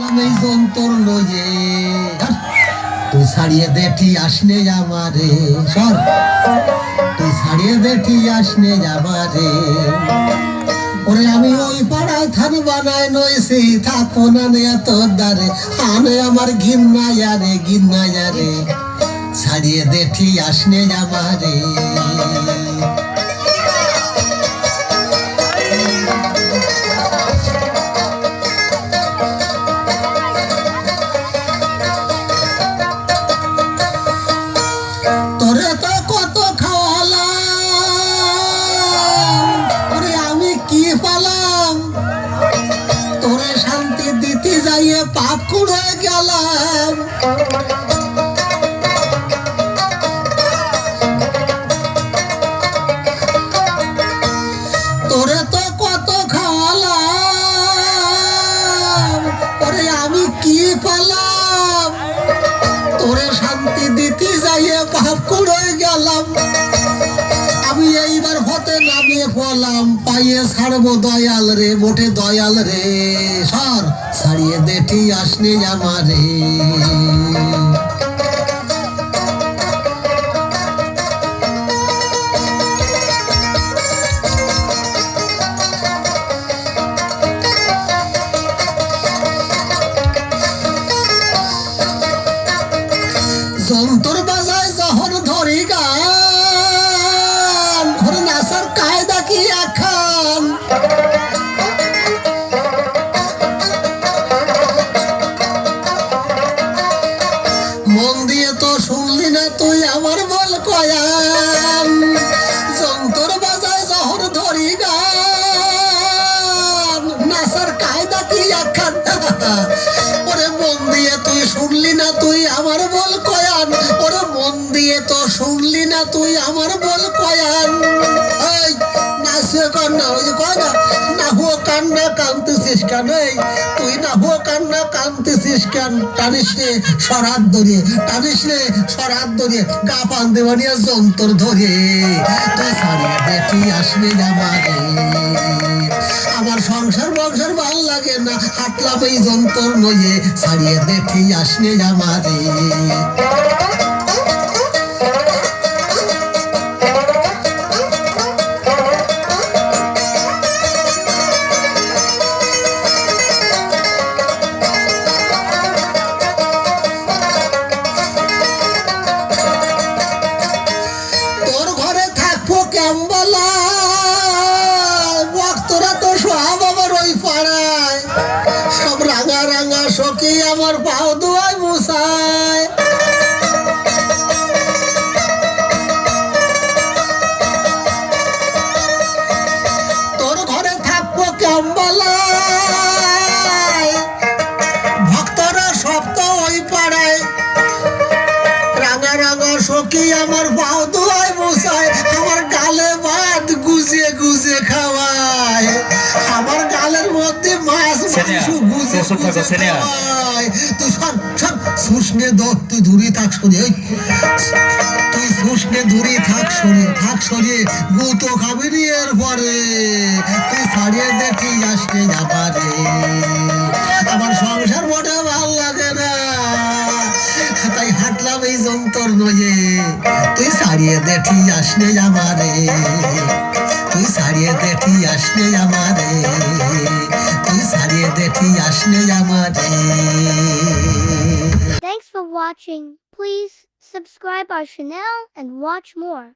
এই যন্তর লয়ে তুই ছাড়িয়ে দেটি আসনে আমারে। সর তুই ছাড়িয়ে দেটি আসনে আমারে। ওরে আমি ওই পাড়ায় থান বানায় নইছি থাকব না নে তোর দ্বারে। আনে আমার ঘিন্না যারে ঘিন্না যারে ছাড়িয়ে দেটি আসনে আমারে। গেলাম তোরে তো কত খাওয়ালাম ওরে আমি কি পালাম? তোরে শান্তি দিতে যাইয়ে পাপ হতে নামিয়ে পড়লাম পাইয়ে ছাড়বো দয়াল রে, মোটে দয়াল রে। সর, ছাড়িয়ে দেটি আসনে আমারে। যন্তর বাজায় যখন ধরি গান তো শুনলি না তুই আমার বল কয়ান যন্তর বাজায় যখন ধরি নাসার কায়দা কি আখান ওরে মন দিয়ে তুই শুনলি না তুই আমার বল কয়ান ওরে মন দিয়ে তো শুনলি না তুই আমার বল কয়ান এই, নাচে কয় না। কান্না কানতেছিস কেন? তুই না হো কান্না কানতেছিস কেন? টানিস রে সরাত ধরে টানিস রে সরাত ধরে গা পান দেওয়ানিয়া যন্তর ধরে তুই সারিয়ে দেখি আসবে আমারে আমার সংসার বংসার ভালো লাগে না হাতলাম এই যন্তর নয়ে ছাড়িয়ে দেখি আসনে আমারে কেমবলা। ভক্তরা তো সব আমার ওই পাড়ায়। সব রাঙা রাঙা সখী, আমার পাও দোয়ায় মশায় তুই দর তুই দূরে থাক তুই দূরে থাক থাক খাবি নি তুই ছাড়িয়ে দেখি আসতে যাবারে আমার সংসার মোটে ভালো লাগে না। তাই হাঁটলাম এই যন্তর নয়ে তুই সারিয়ে দেখি আসনে আমারে তুই সারিয়ে দেখি আসনে আমারে সারিয়ে দেখি আসনে আমারে Thanks for watching. Please subscribe our channel and watch more.